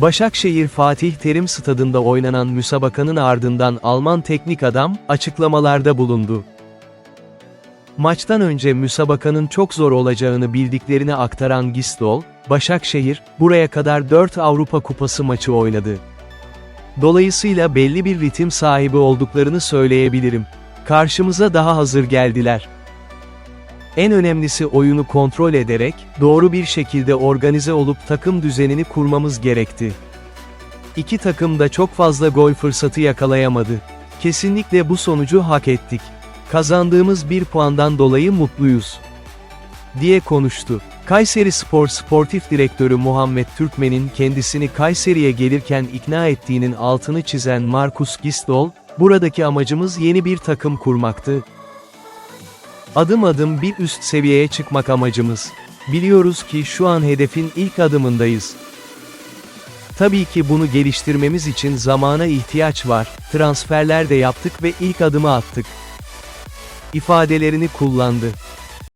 Başakşehir Fatih Terim Stadında oynanan müsabakanın ardından Alman teknik adam, açıklamalarda bulundu. Maçtan önce müsabakanın çok zor olacağını bildiklerini aktaran Gistol, Başakşehir, buraya kadar 4 Avrupa Kupası maçı oynadı. Dolayısıyla belli bir ritim sahibi olduklarını söyleyebilirim. Karşımıza daha hazır geldiler. En önemlisi oyunu kontrol ederek, doğru bir şekilde organize olup takım düzenini kurmamız gerekti. İki takım da çok fazla gol fırsatı yakalayamadı. Kesinlikle bu sonucu hak ettik. Kazandığımız bir puandan dolayı mutluyuz. Diye konuştu. Kayseri Spor Sportif Direktörü Muhammed Türkmen'in kendisini Kayseri'ye gelirken ikna ettiğinin altını çizen Markus Gistol, buradaki amacımız yeni bir takım kurmaktı. Adım adım bir üst seviyeye çıkmak amacımız. Biliyoruz ki şu an hedefin ilk adımındayız. Tabii ki bunu geliştirmemiz için zamana ihtiyaç var, transferler de yaptık ve ilk adımı attık. ifadelerini kullandı.